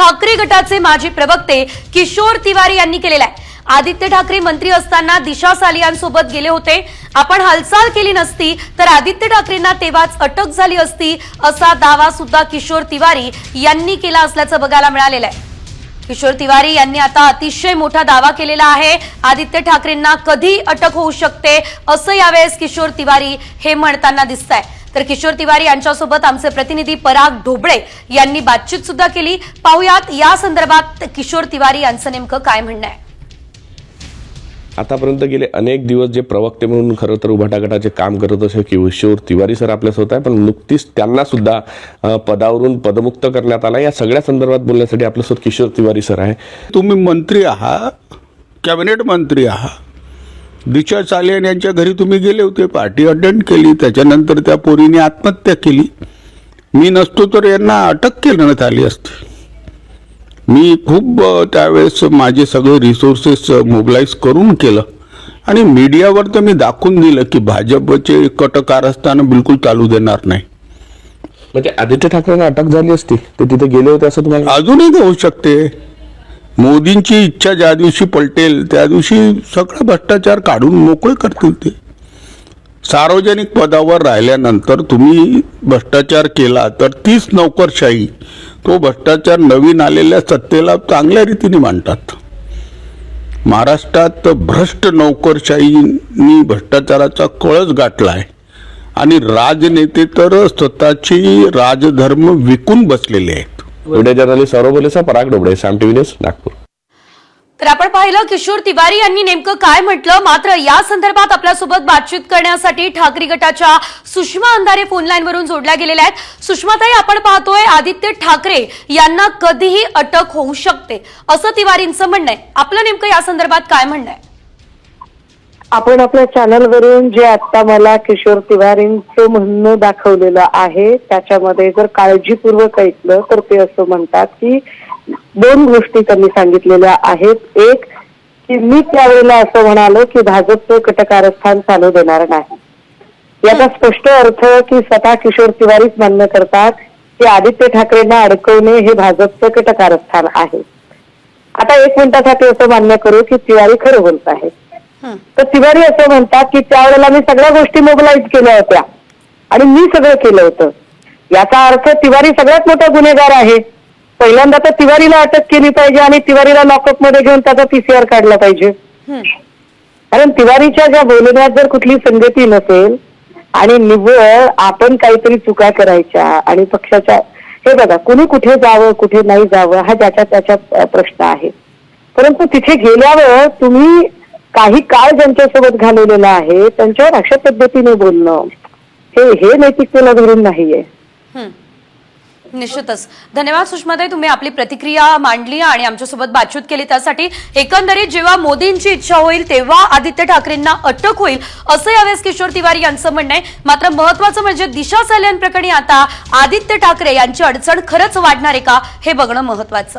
ठाकरे गटाचे माजी प्रवक्ते किशोर तिवारी यांनी केलेला आहे. आदित्य ठाकरे मंत्री असताना दिशा सालियांसोबत गेले होते. आपण हालचाल केली नसती तर आदित्य ठाकरेंना तेव्हाच अटक झाली असती असा दावा सुद्धा किशोर तिवारी यांनी केला असल्याचं बघायला मिळालेलं आहे. किशोर तिवारी यांनी आता अतिशय मोठा दावा केलेला आहे. आदित्य ठाकरेंना कधी अटक होऊ शकते असं यावेळेस किशोर तिवारी हे म्हणताना दिसत आहे तर किशोर तिवारी यांच्यासोबत आमचे प्रतिनिधी पराग ढोबळे यांनी बातचीत सुद्धा केली. पाहुयात या संदर्भात किशोर तिवारी यांचं नेमकं काय म्हणणं आहे? आतापर्यंत गेले अनेक दिवस जे प्रवक्ते म्हणून खरं तर उभाटा गटाचे काम करत असे किशोर तिवारी सर आपल्यासोबत आहे पण नुकतीच त्यांना सुद्धा पदावरून पदमुक्त करण्यात आला. या सगळ्या संदर्भात बोलण्यासाठी आपल्यासोबत किशोर तिवारी सर आहे. तुम्ही मंत्री आहात? कॅबिनेट मंत्री आहात? दिशा चालियान यांच्या घरी तुम्ही गेले होते पार्टी अटेंड केली त्याच्यानंतर त्या पोरीने आत्महत्या केली. मी नसतो तर यांना अटक करण्यात आली असती. मी खूप त्यावेळेस माझे सगळे रिसोर्सेस मोबिलाईज करून केलं. आणि मीडियावर तर मी दाखवून दिलं की भाजपचे कट कारस्थानं बिलकुल चालू देणार नाही. म्हणजे आदित्य ठाकरेंना अटक झाली असती ते तिथे गेले होते असं तुम्हाला अजूनही होऊ शकते. मोदींची इच्छा ज्या दिवशी पलटेल त्या दिवशी सगळा भ्रष्टाचार काढून मोकळे करतील ते. सार्वजनिक पदावर राहिल्यानंतर तुम्ही भ्रष्टाचार केला तर तीच नोकरशाही तो भ्रष्टाचार नवीन आलेल्या सत्तेला चांगल्या रीतीने मांडतात. महाराष्ट्रात भ्रष्ट नोकरशाहीनी भ्रष्टाचाराचा कळस गाठला आहे आणि राजनेते तर स्वतःची राजधर्म विकून बसलेले आहेत. व्हिडिओ जर्नलिस्ट सौरभ बोलेसा पराग डोबळे साम टीव्ही न्यूज नागपूर. तर आपण पाहिलं किशोर तिवारी यांनी नेमकं काय म्हटलं? मात्र या संदर्भात आपल्यासोबत बातचीत करण्यासाठी ठाकरे गटाच्या सुषमा अंधारे फोन लाईनवरून जोडल्या गेलेल्या आहेत. सुषमाताई आपण पाहतोय आदित्य ठाकरे यांना कधीही अटक होऊ शकते. असं तिवारींचं म्हणणं आहे. आपलं नेमकं या संदर्भात काय म्हणणं आहे? आपण आपल्या चॅनलवरून जे आता मला किशोर तिवारींचं म्हणणं दाखवलेलं आहे त्याच्यामध्ये जर काळजीपूर्वक ऐकलं तर ते असं म्हणतात की दोन गोष्टी त्यांनी सांगितलेल्या आहेत. एक की मी त्यावेळेला असं म्हणालो की भाजपचं कटकारस्थान चालू देणार नाही. याचा स्पष्ट अर्थ की स्वतः किशोर तिवारीच मान्य करतात की आदित्य ठाकरेंना अडकवणे हे भाजपचं कटकारस्थान आहे. आता एक मिनिटासाठी असं मान्य करू की तिवारी खरं बोलत आहेत. तर तिवारी असं म्हणतात की त्यावेळेला मी सगळ्या गोष्टी मोबिलाईज केल्या होत्या. आणि मी सगळं केलं होतं. याचा अर्थ तिवारी सगळ्यात मोठा गुन्हेगार आहे. पहिल्यांदा तर तिवारीला अटक केली पाहिजे आणि तिवारीला लॉकअपमध्ये घेऊन त्याचा पीसीआर काढला पाहिजे. कारण तिवारीच्या ज्या बोलण्यात जर कुठली संगती नसेल आणि निव्वळ आपण काहीतरी चुका करायच्या आणि पक्षाच्या हे बघा कुणी कुठे जावं कुठे नाही जावं हा ज्याच्या त्याच्या प्रश्न आहे. परंतु तिथे गेल्यावर तुम्ही काही काळ ज्यांच्यासोबत घालवलेला आहे त्यांच्यावर अशा पद्धतीने बोलणं हे हे नैतिकतेला धरून नाहीये. निश्चितच. धन्यवाद सुषमाताई. तुम्ही आपली प्रतिक्रिया मांडली आणि आमच्यासोबत बातचीत केली. त्यासाठी एकंदरीत जेव्हा मोदींची इच्छा होईल तेव्हा आदित्य ठाकरेंना अटक होईल असं यावेळेस किशोर तिवारी यांचं म्हणणं आहे. मात्र महत्वाचं म्हणजे दिशा सालियान प्रकरणी आता आदित्य ठाकरे यांची अडचण खरंच वाढणार आहे का हे बघणं महत्वाचं